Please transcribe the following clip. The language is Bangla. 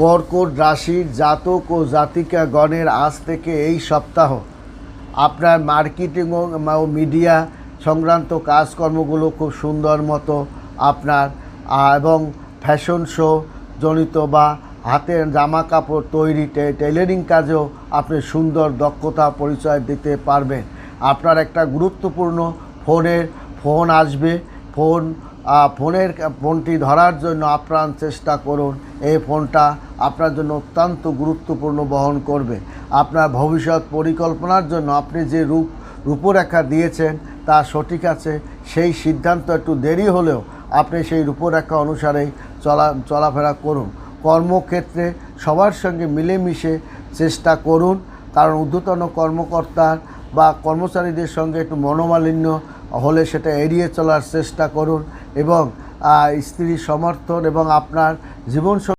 কর্কট রাশির জাতক ও জাতিকা গণের আজ থেকে এই সপ্তাহ। আপনার মার্কেটিং ও মিডিয়া সংক্রান্ত কাজকর্মগুলো খুব সুন্দর মতো আপনার এবং ফ্যাশন শো জনিত বা হাতের জামা কাপড় তৈরি টেলারিং কাজেও আপনি সুন্দর দক্ষতা, পরিচয় দিতে পারবেন। আপনার একটা গুরুত্বপূর্ণ ফোনের, ফোন আসবে, ফোন ফোনের ফোনটি ধরার জন্য আপ্রাণ চেষ্টা করুন। এই ফোনটা আপনার জন্য অত্যন্ত গুরুত্বপূর্ণ বহন করবে। আপনার ভবিষ্যৎ পরিকল্পনার জন্য আপনি যে রূপ, রূপরেখা দিয়েছেন তা সঠিক আছে, সেই সিদ্ধান্ত একটু দেরি হলেও আপনি সেই রূপরেখা অনুসারেই চলা, চলাফেরা করুন। কর্মক্ষেত্রে সবার সঙ্গে মিলেমিশে চেষ্টা করুন, কারণ ঊর্ধ্বতন কর্মকর্তার বা কর্মচারীদের সঙ্গে একটু মনোমালিন্য হলে সেটা এড়িয়ে চলার চেষ্টা করুন এবং স্ত্রীর সমর্থন এবং আপনার জীবন